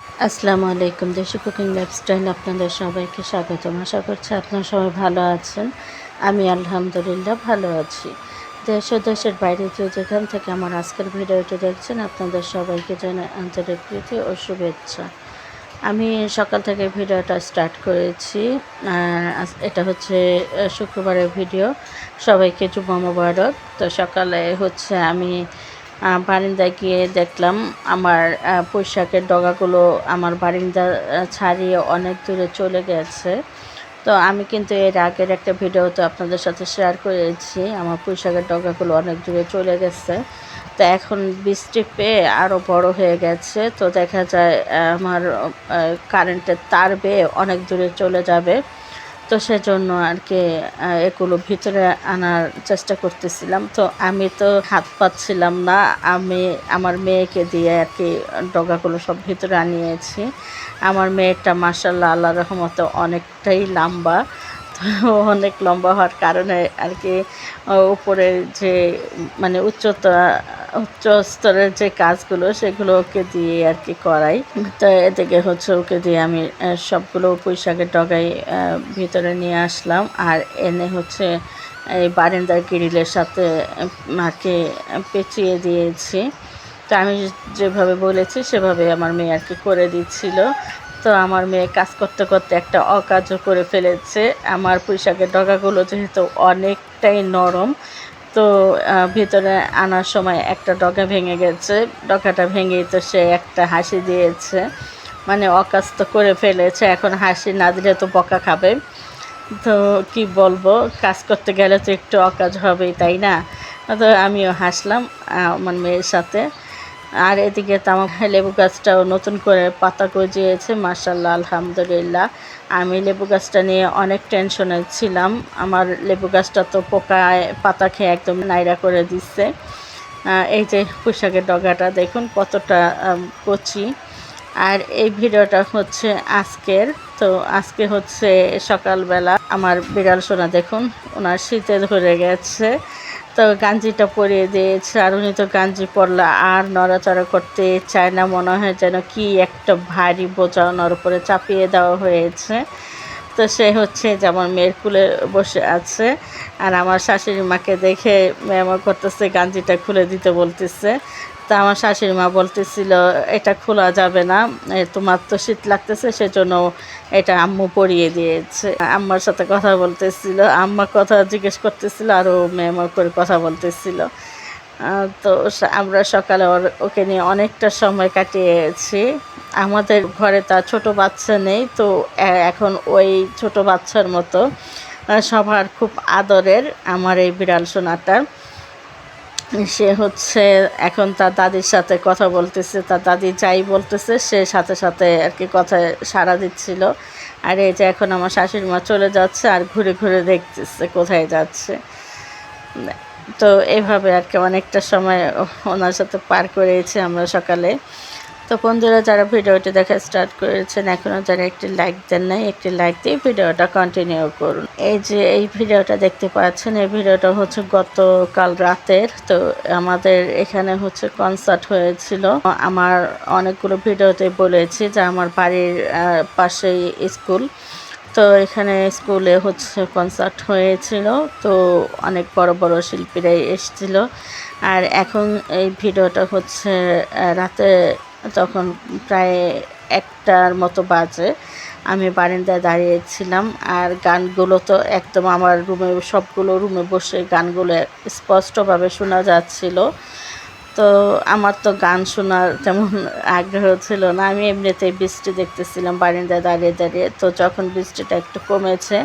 আসসালামু আলাইকুম, দেশি কুকিং লাইফস্টাইল আপনাদের সবাইকে স্বাগতম। আশা করছি আপনারা সবাই ভালো আছেন। আমি আলহামদুলিল্লাহ ভালো আছি। দেশ ও দেশের বাইরে যে যেখান থেকে আমার আজকের ভিডিওটি দেখছেন, আপনাদের সবাইকে জানাই আন্তরিক প্রীতি ও শুভেচ্ছা। আমি সকাল থেকে ভিডিওটা স্টার্ট করেছি। এটা হচ্ছে শুক্রবারের ভিডিও। সবাইকে জুম্মা মোবারক। তো সকালে হচ্ছে আমি বারিন্দায় গিয়ে দেখলাম আমার পোশাকের ডগাগুলো আমার বারিন্দা ছাড়িয়ে অনেক দূরে চলে গেছে। তো আমি কিন্তু এর আগের একটা ভিডিও তো আপনাদের সাথে শেয়ার করেছি, আমার পোশাকের ডগাগুলো অনেক দূরে চলে গেছে। তো এখন বৃষ্টি পেয়ে আরও বড় হয়ে গেছে, তো দেখা যায় আমার কারেন্টের তার বেয়ে অনেক দূরে চলে যাবে। তো সেজন্য আর কি এগুলো ভিতরে আনার চেষ্টা করতেছিলাম। তো আমি তো হাত পাচ্ছিলাম না, আমি আমার মেয়েকে দিয়ে আর কি ডগাগুলো সব ভিতরে আনিয়েছি। আমার মেয়েটা মাসাল্লাহ আল্লাহ রহমতে অনেকটাই লম্বা। অনেক লম্বা হওয়ার কারণে আর কি উপরে যে মানে উচ্চতা, উচ্চ স্তরের যে কাজগুলো সেগুলো ওকে দিয়ে আর কি করাই। তো এদিকে হচ্ছে ওকে দিয়ে আমি সবগুলো পুঁইশাকের ডগাই ভিতরে নিয়ে আসলাম। আর এনে হচ্ছে এই বারান্দার গ্রিলের সাথে মাকে পেঁচিয়ে দিয়েছি। তো আমি যেভাবে বলেছি সেভাবে আমার মেয়ে আর কি করে দিচ্ছিল। তো আমার মেয়ে কাজ করতে করতে একটা অকাজও করে ফেলেছে। আমার পুঁইশাকের ডগাগুলো যেহেতু অনেকটাই নরম, তো ভিতরে আনার সময় একটা ডগা ভেঙে গেছে। ডগাটা ভেঙেই তো সে একটা হাসি দিয়েছে। মানে অকাজ তো করে ফেলেছে, এখন হাসি না দিলে তো বকা খাবে। তো কি বলব, কাজ করতে গেলে তো একটু অকাজ হবেই, তাই না? তো আমিও হাসলাম আমার মেয়ের সাথে। আর এদিকে তো আমার লেবু গাছটাও নতুন করে পাতা গজিয়েছে মার্শাল্লাহ আলহামদুলিল্লাহ। আমি লেবু গাছটা নিয়ে অনেক টেনশনে ছিলাম। আমার লেবু গাছটা তো পোকায় পাতা খেয়ে একদম নাইরা করে দিচ্ছে। এই যে পোশাকের ডগাটা দেখুন, কতটা কচি। আর এই ভিডিওটা হচ্ছে আজকের। তো আজকে হচ্ছে সকালবেলা আমার বিড়াল সোনা দেখুন, ওনার শীতে ধরে গেছে। তো গাঞ্জিটা পরিয়ে দিয়েছে আর উনি তো গাঞ্জি পরলা আর নড়াচড়া করতে চায় না। মনে হয় যেন কি একটা ভারী বোঝা ওনার উপরে চাপিয়ে দেওয়া হয়েছে। তো সে হচ্ছে যেমন মেয়ের কুলে বসে আছে। আর আমার শাশুড়ি মাকে দেখে মেমো করতেছে, গাঞ্জিটা খুলে দিতে বলতেছে। তা আমার শাশুড়ি মা বলতেছিল, এটা খোলা যাবে না তোমার তো শীত লাগতেছে, সেজন্য এটা আম্মু পরিয়ে দিয়েছে। আম্মার সাথে কথা বলতেছিল, আম্মা কথা জিজ্ঞেস করতেছিল, আর ও মেমো করে কথা বলতেছিল। তো আমরা সকালে ওকে নিয়ে অনেকটা সময় কাটিয়েছি। আমাদের ঘরে তার ছোট বাচ্চা নেই, তো এখন ওই ছোট বাচ্চার মতো সবার খুব আদরের আমার এই বিড়াল সোনাটা। সে হচ্ছে এখন তার দাদির সাথে কথা বলতেছে, তার দাদি যাই বলতেছে, সে সাথে সাথে আর কি কথায় সাড়া দিচ্ছিল। আর এই যে এখন আমার শাশুড়ি মা চলে যাচ্ছে আর ঘুরে ঘুরে দেখতেছে কোথায় যাচ্ছে। তো এইভাবে আর কি অনেকটা সময় ওনার সাথে পার করেছি আমরা সকালে। তো বন্ধুরা, যারা ভিডিওটি দেখা স্টার্ট করেছেন এখনও যারা একটি লাইক দেন নাই, একটি লাইক দিয়ে ভিডিওটা কন্টিনিউ করুন। এই যে এই ভিডিওটা দেখতে পাচ্ছেন, এই ভিডিওটা হচ্ছে গতকাল রাতের। তো আমাদের এখানে হচ্ছে কনসার্ট হয়েছিল। আমার অনেকগুলো ভিডিওতে বলেছি যে আমার বাড়ির পাশেই স্কুল তো এখানে স্কুলে হচ্ছে কনসার্ট হয়েছিল, তো অনেক বড় বড় শিল্পীরাই এসেছিল। আর এখন এই ভিডিওটা হচ্ছে রাতে তখন প্রায় একটার মতো বাজে। আমি বারান্দায় দাঁড়িয়েছিলাম, আর গানগুলো তো একদম আমার রুমে সবগুলো রুমে বসে গানগুলো স্পষ্টভাবে শোনা যাচ্ছিল। তো আমার তো গান শোনার তেমন আগ্রহ ছিল না। আমি এমনিতেই বৃষ্টি দেখতেছিলাম, বারিন্দায় দাঁড়িয়ে দাঁড়িয়ে। তো যখন বৃষ্টিটা একটু কমেছে,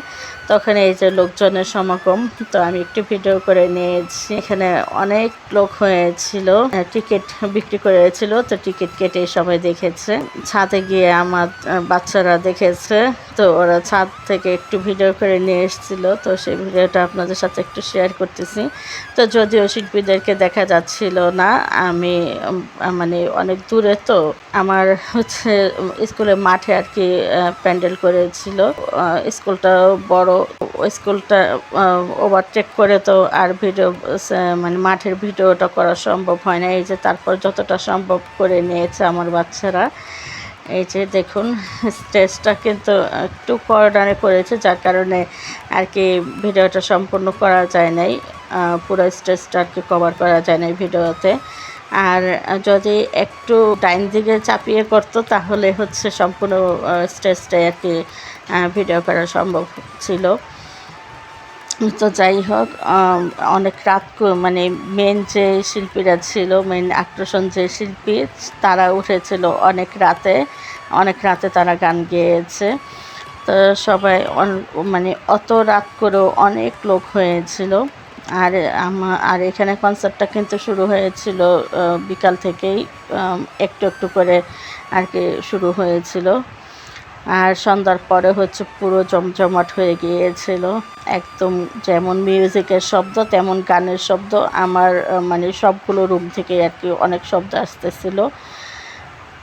তখন এই যে লোকজনের সমাগম, তো আমি একটু ভিডিও করে নিয়েছি। এখানে অনেক লোক হয়েছিল টিকিট বিক্রি করেছিল, তো টিকিট কেটে সবাই দেখেছে। ছাদে গিয়ে আমার বাচ্চারা দেখেছে, তো ওরা ছাদ থেকে একটু ভিডিও করে নিয়ে এসেছিল। তো সেই ভিডিওটা আপনাদের সাথে একটু শেয়ার করতেছি। তো যদিও শিল্পীদেরকে দেখা যাচ্ছিল না আমি মানে অনেক দূরে তো, আমার হচ্ছে স্কুলের মাঠে আর কি প্যান্ডেল করেছিল। স্কুলটা বড়, স্কুলটা ওভারটেক করে তো আর ভিডিও মানে মাঠের ভিডিওটা করা সম্ভব হয় না। এই যে তারপর যতটা সম্ভব করে নিয়েছে আমার বাচ্চারা। এই যে দেখুন, স্টেজটা কিন্তু একটু কর্নারে করেছে, যার কারণে আর কি ভিডিওটা সম্পূর্ণ করা যায় নাই। পুরো স্টেজটা আর কি কভার করা যায় নাই ভিডিওতে। আর যদি একটু ডাইন দিকে চাপিয়ে করতো তাহলে হচ্ছে সম্পূর্ণ স্টেজটাই আর কি ভিডিও করা সম্ভব ছিল। তো যাই হোক অনেক রাত মানে মেন যে শিল্পীরা ছিল মেন আকর্ষণ যে শিল্পী, তারা উঠেছিল অনেক রাতে। অনেক রাতে তারা গান গেয়েছে। তো সবাই মানে অত রাত করেও অনেক লোক হয়েছিল। আর আমা- আর এখানে কনসার্টটা কিন্তু শুরু হয়েছিল বিকাল থেকেই একটু একটু করে আর কি শুরু হয়েছিল। আর সন্ধ্যার পরে হচ্ছে পুরো জমজমাট হয়ে গিয়েছিল। একদম যেমন মিউজিকের শব্দ, তেমন গানের শব্দ। আমার মানে সবগুলো রুম থেকে আর কি অনেক শব্দ আসতেছিল।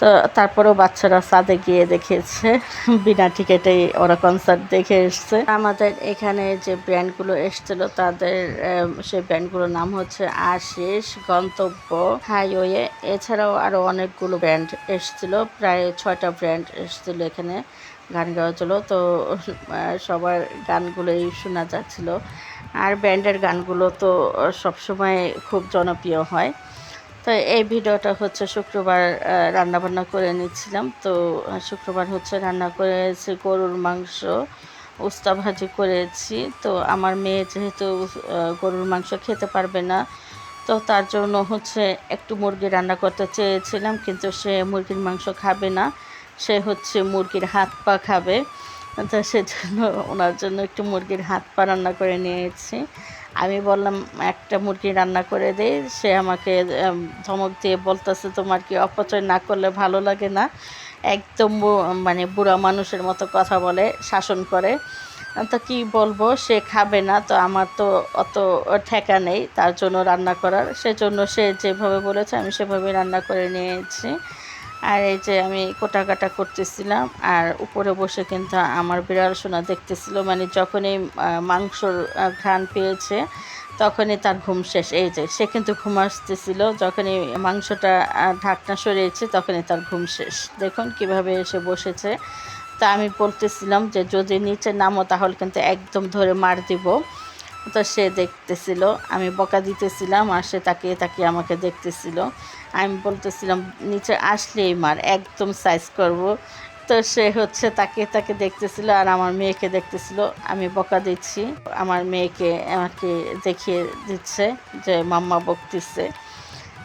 তো তারপরেও বাচ্চারা সাদে গিয়ে দেখেছে বিনা টিকেটে ওরা কনসার্ট দেখে এসছে। আমাদের এখানে যে ব্র্যান্ডগুলো এসছিল, তাদের সেই ব্র্যান্ডগুলোর নাম হচ্ছে আশিস, গন্তব্য, হাইওয়ে। এছাড়াও আরও অনেকগুলো ব্র্যান্ড এসছিল, প্রায় ছয়টা ব্র্যান্ড এসছিল এখানে গান গাওয়া ছিল তো সবার গানগুলোই শোনা যাচ্ছিল। আর ব্যান্ডের গানগুলো তো সবসময় খুব জনপ্রিয় হয়। তো এই ভিডিওটা হচ্ছে শুক্রবার রান্নাবান্না করে নিচ্ছিলাম। তো শুক্রবার হচ্ছে রান্না করেছি গরুর মাংস, উস্তা ভাজি করেছি। তো আমার মেয়ে যেহেতু গরুর মাংস খেতে পারবে না, তো তার জন্য হচ্ছে একটু মুরগি রান্না করতে চেয়েছিলাম, কিন্তু সে মুরগির মাংস খাবে না। সে হচ্ছে মুরগির হাত পা খাবে। তো সেজন্য ওনার জন্য একটু মুরগির হাত পা রান্না করে নিয়েছি। আমি বললাম, একটা মুরগি রান্না করে দেই, সে আমাকে ধমক দিয়ে বলতেছে, তোমার কি অপচয় না করলে ভালো লাগে না? একদম মানে বুড়া মানুষের মতো কথা বলে, শাসন করে। তো কি বলব, সে খাবে না, তো আমার তো অত ঠেকা নেই তার জন্য রান্না করার। সেজন্য সে যেভাবে বলেছে, আমি সেভাবে রান্না করে নিয়েছি। আর এই যে আমি কোটা কাটা করতেছিলাম, আর উপরে বসে কিন্তু আমার বিড়াল সোনা দেখতেছিল। মানে যখনই মাংসর ঘ্রাণ পেয়েছে, তখনই তার ঘুম শেষ। এই যে, সে কিন্তু ঘুম আসতেছিল। যখনই মাংসটা ঢাকনা সরিয়েছে, তখনই তার ঘুম শেষ। দেখুন কীভাবে এসে বসেছে। তা আমি বলতেছিলাম যে, যদি নিচে নামো, তাহলে কিন্তু একদম ধরে মার দিব। তো সে দেখতেছিল। আমি বকা দিতেছিলাম, আর সে তাকিয়ে তাকিয়ে আমাকে দেখতেছিল। আমি বলতেছিলাম, নিচে আসলেই মার, একদম সাইজ করব। তো সে হচ্ছে তাকে তাকে দেখতেছিল আর আমার মেয়েকে দেখতেছিল। আমি বকা দিচ্ছি। আমার মেয়েকে আমাকে দেখিয়ে দিচ্ছে যে মাম্মা বকতেছে।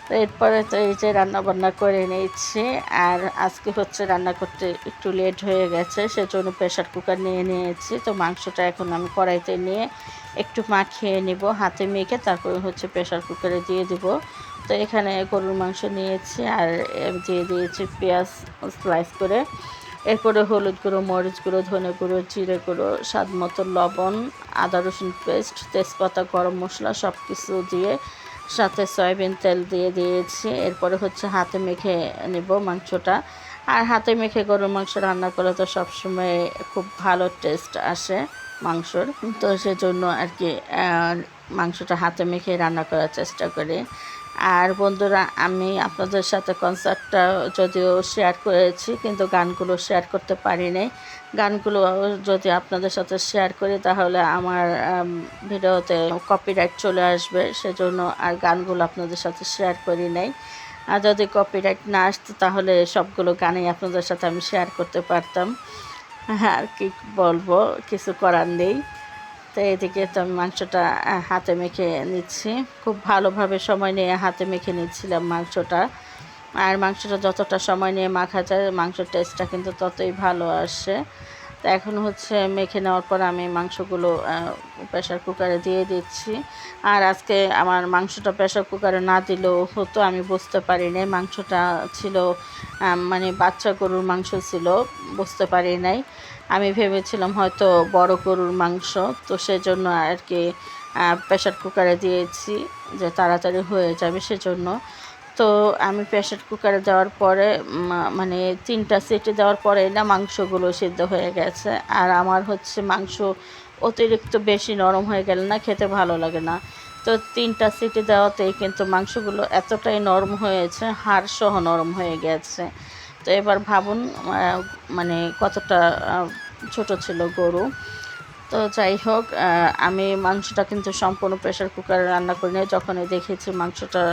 তো এরপরে তো এই যে রান্না বান্না করে নিয়েছি আর আজকে হচ্ছে রান্না করতে একটু লেট হয়ে গেছে, সেজন্য প্রেশার কুকার নিয়ে নিয়েছি। তো মাংসটা এখন আমি কড়াইতে নিয়ে একটু মাখিয়ে নিব হাতে মেখে, তারপরে হচ্ছে প্রেশার কুকারে দিয়ে দিব। তো এখানে গরুর মাংস নিয়েছি আর দিয়ে দিয়েছি পেঁয়াজ স্লাইস করে। এরপরে হলুদ গুঁড়ো, মরিচ গুঁড়ো, ধনে গুঁড়ো, জিরে গুঁড়ো, স্বাদ মতো লবণ, আদা রসুন পেস্ট তেজপাতা, গরম মশলা সব কিছু দিয়ে সাথে সয়াবিন তেল দিয়ে দিয়েছি। এরপরে হচ্ছে হাতে মেখে নেব মাংসটা। আর হাতে মেখে গরুর মাংস রান্না করলে তো সবসময় খুব ভালো টেস্ট আসে মাংসর। তো সেজন্য আর কি মাংসটা হাতে মেখে রান্না করার চেষ্টা করি। আর বন্ধুরা আমি আপনাদের সাথে কনসার্টটা যদিও শেয়ার করেছি কিন্তু গানগুলো শেয়ার করতে পারি নাই গানগুলো যদি আপনাদের সাথে শেয়ার করি তাহলে আমার আম, ভিডিওতে কপিরাইট চলে আসবে সেজন্য আর গানগুলো আপনাদের সাথে শেয়ার করি নাই। আর যদি কপিরাইট না আসতো তাহলে সবগুলো গানই আপনাদের সাথে আমি শেয়ার করতে পারতাম। হ্যাঁ আর কি বলব কিছু করার নেই। তো এদিকে তো আমি মাংসটা হাতে মেখে নিচ্ছি। খুব ভালোভাবে সময় নিয়ে হাতে মেখে নিচ্ছিলাম মাংসটা। আর মাংসটা যতটা সময় নিয়ে মাখা যায়, মাংসের টেস্টটা কিন্তু ততই ভালো আসে। তো এখন হচ্ছে মেখে নেওয়ার পর আমি মাংসগুলো প্রেশার কুকারে দিয়ে দিচ্ছি। আর আজকে আমার মাংসটা প্রেশার কুকারে না দিলেও হতো, আমি বুঝতে পারি নাই মাংসটা ছিল মানে বাচ্চা গরুর মাংস ছিল, বুঝতে পারি নাই। আমি ভেবেছিলাম হয়তো বড় গরুর মাংস, তো সেজন্য আর কি প্রেশার কুকারে দিয়েছি যে তাড়াতাড়ি হয়ে যাবে সেজন্য। তো আমি প্রেশার কুকারে দেওয়ার পরে মানে তিনটা সিটি দেওয়ার পরে না মাংসগুলো সিদ্ধ হয়ে গেছে। আর আমার হচ্ছে মাংস অতিরিক্ত বেশি নরম হয়ে গেলে না খেতে ভালো লাগে না। তো তিনটা সিটি দেওয়াতেই কিন্তু মাংসগুলো এতটাই নরম হয়েছে হাড় সহ নরম হয়ে গেছে। তো এবার ভাবুন মানে কতটা ছোট ছিল গরু। তো যাই হোক আমি মাংসটা কিন্তু সম্পূর্ণ প্রেশার কুকারে রান্না করি যখনই দেখেছি মাংসটা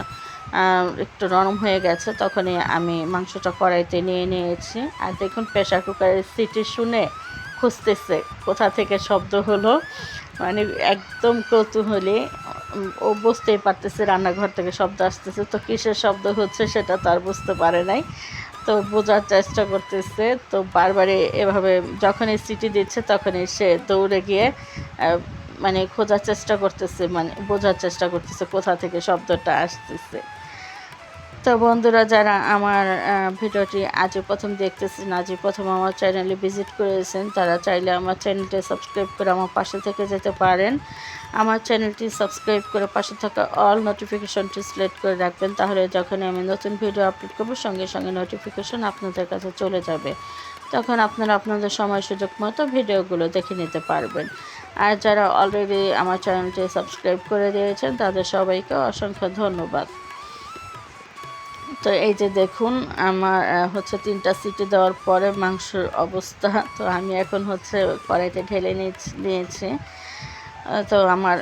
একটু নরম হয়ে গেছে, তখনই আমি মাংসটা কড়াইতে নিয়ে নিয়েছি। আর দেখুন প্রেশার কুকারের সিটি শুনে খুঁজতেছে কোথা থেকে শব্দ হলো। মানে একদম কৌতূহলী, ও বুঝতেই পারতেছে রান্নাঘর থেকে শব্দ আসতেছে। তো কিসের শব্দ হচ্ছে সেটা তার বুঝতে পারে নাই। তো বোঝার চেষ্টা করতেছে। তো বারবারই এভাবে যখনই সিটি দিচ্ছে, তখনই সে দৌড়ে গিয়ে মানে খোঁজার চেষ্টা করতেছে মানে বোঝার চেষ্টা করতেছে কোথা থেকে শব্দটা আসতেছে। তো বন্ধুরা যারা আমার ভিডিওটি আজও প্রথম দেখতেছেন, আজই প্রথম আমার চ্যানেলে ভিজিট করেছেন, তারা চাইলে আমার চ্যানেলটি সাবস্ক্রাইব করে আমার পাশে থেকে যেতে পারেন। আমার চ্যানেলটি সাবস্ক্রাইব করে পাশে থাকা অল নোটিফিকেশনটি সিলেক্ট করে রাখবেন, তাহলে যখনই আমি নতুন ভিডিও আপলোড করব, সঙ্গে সঙ্গে নোটিফিকেশন আপনাদের কাছে চলে যাবে। তখন আপনারা আপনাদের সময় সুযোগ মতো ভিডিওগুলো দেখে নিতে পারবেন। আর যারা অলরেডি আমার চ্যানেলটি সাবস্ক্রাইব করে দিয়েছেন, তাদের সবাইকে অসংখ্য ধন্যবাদ। তো এই যে দেখুন, আমার হচ্ছে তিনটা সিটি দেওয়ার পরে মাংসের অবস্থা। তো আমি এখন হচ্ছে কড়াইতে ঢেলে নিয়েছি- তো আমার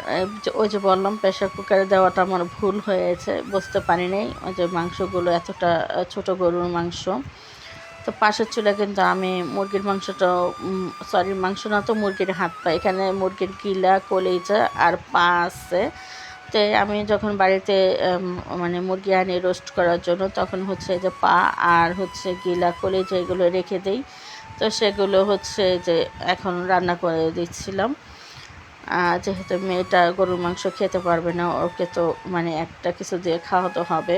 ওই যে বললাম প্রেশার কুকারে দেওয়াটা আমার ভুল হয়েছে, বুঝতে পারি নাই। ওই যে মাংসগুলো এতটা ছোট গরুর মাংস। তো পাশের চুলা কিন্তু আমি মুরগির মাংসটা সরি মাংস না তো মুরগির হাত পা, এখানে মুরগির গিলা, কলিজা আর পা আছে। তো আমি যখন বাড়িতে মানে মুরগি আনি রোস্ট করার জন্য, তখন হচ্ছে যে পা আর হচ্ছে গিলা কলিজা এগুলো রেখে দিই, তো সেগুলো হচ্ছে যে এখন রান্না করে দিচ্ছিলাম। যেহেতু মেয়েটা গরুর মাংস খেতে পারবে না, ওকে তো মানে একটা কিছু দিয়ে খাওয়াতে হবে।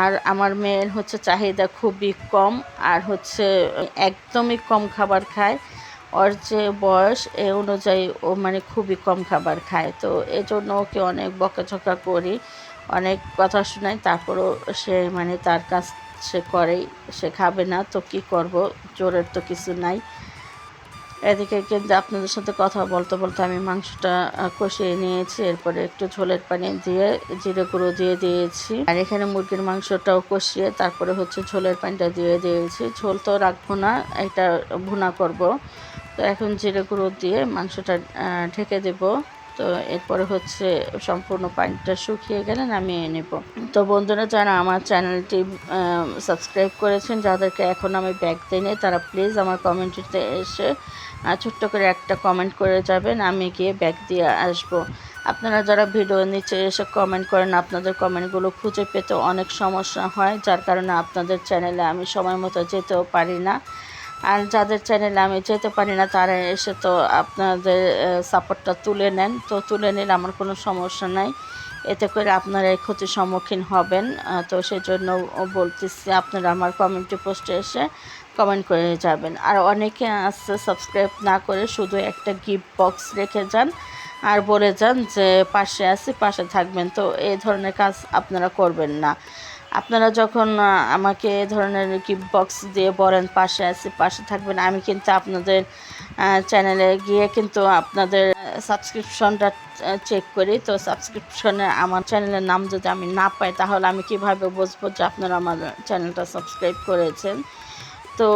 আর আমার মেয়ের হচ্ছে চাহিদা খুবই কম, আর হচ্ছে একদমই কম খাবার খায়। ওর যে বয়স, এ অনুযায়ী ও মানে খুবই কম খাবার খায়। তো এজন্য ওকে অনেক বকাঝকা করি, অনেক কথা শোনাই, তারপরও সে মানে তার কাজ সে করেই, সে খাবে না, তো কি করব? জোরের তো কিছু নাই। এদিকে কিন্তু আপনাদের সাথে কথা বলতে বলতে আমি মাংসটা কষিয়ে নিয়েছি, এরপরে একটু ঝোলের পানি দিয়ে, জিরে গুঁড়ো দিয়ে দিয়েছি। আর এখানে মুরগির মাংসটাও কষিয়ে, তারপরে হচ্ছে ঝোলের পানিটা দিয়ে দিয়েছি। ঝোল তো রাখব না, এটা ভুনা করব। তো এখন জিরে গুঁড়ো দিয়ে মাংসটা ঢেকে দেব। তো এরপরে হচ্ছে সম্পূর্ণ পানিটা শুকিয়ে গেলে নামিয়ে নেব। তো বন্ধুরা যারা আমার চ্যানেলটি সাবস্ক্রাইব করেছেন, যাদেরকে এখন আমি ব্যাগ দিই তারা প্লিজ আমার কমেন্টিতে এসে ছোট্ট করে একটা কমেন্ট করে যাবেন, আমি গিয়ে ব্যাগ দিয়ে আসব। আপনারা যারা ভিডিও নিচে এসে কমেন্ট করেন, আপনাদের কমেন্টগুলো খুঁজে পেতে অনেক সমস্যা হয়, যার কারণে আপনাদের চ্যানেলে আমি সময় মতো যেতেও পারি না। আর যাদের চ্যানেলে আমি যেতে পারি না, তারা এসে তো আপনাদের সাপোর্টটা তুলে নেন। তো তুলে নিলে আমার কোনো সমস্যা নাই। এতে করে আপনারা এই ক্ষতির সম্মুখীন হবেন। তো সেই জন্য বলতেছি, আপনারা আমার কমেন্টি পোস্টে এসে কমেন্ট করে যাবেন। আর অনেকে আছে সাবস্ক্রাইব না করে শুধু একটা গিফট বক্স রেখে যান। আর বলে যান যে, পাশে আছি, পাশে থাকবেন। তো এই ধরনের কাজ আপনারা করবেন না। আপনারা যখন আমাকে ধরনের গিফট বক্স দিয়ে বলেন, পাশে আছি, পাশে থাকবেন, আমি কিন্তু আপনাদের চ্যানেলে গিয়ে কিন্তু আপনাদের সাবস্ক্রিপশনটা চেক করি। তো সাবস্ক্রিপশনে আমার চ্যানেলের নাম যদি আমি না পাই, তাহলে আমি কীভাবে বুঝব যে আপনারা আমার চ্যানেলটা সাবস্ক্রাইব করেছেন? তো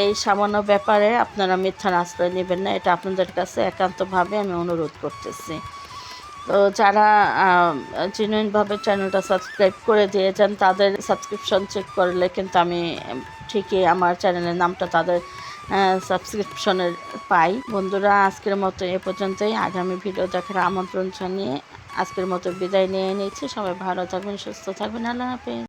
এই সামান্য ব্যাপারে আপনারা মিথ্যার আশ্রয় নেবেন না। এটা আপনাদের কাছে একান্তভাবে আমি অনুরোধ করতেছি। তো যারা জেনুইনভাবে চ্যানেলটা সাবস্ক্রাইব করে দিয়েছেন, তাদের সাবস্ক্রিপশন চেক করলে কিন্তু আমি ঠিকই আমার চ্যানেলের নামটা তাদের সাবস্ক্রিপশনের পাই। বন্ধুরা, আজকের মতো এ পর্যন্তই। আগামী ভিডিও দেখার আমন্ত্রণ জানিয়ে আজকের মতো বিদায় নিয়ে নিচ্ছি। সবাই ভালো থাকবেন, সুস্থ থাকবেন। আল্লাহ হাফেজ।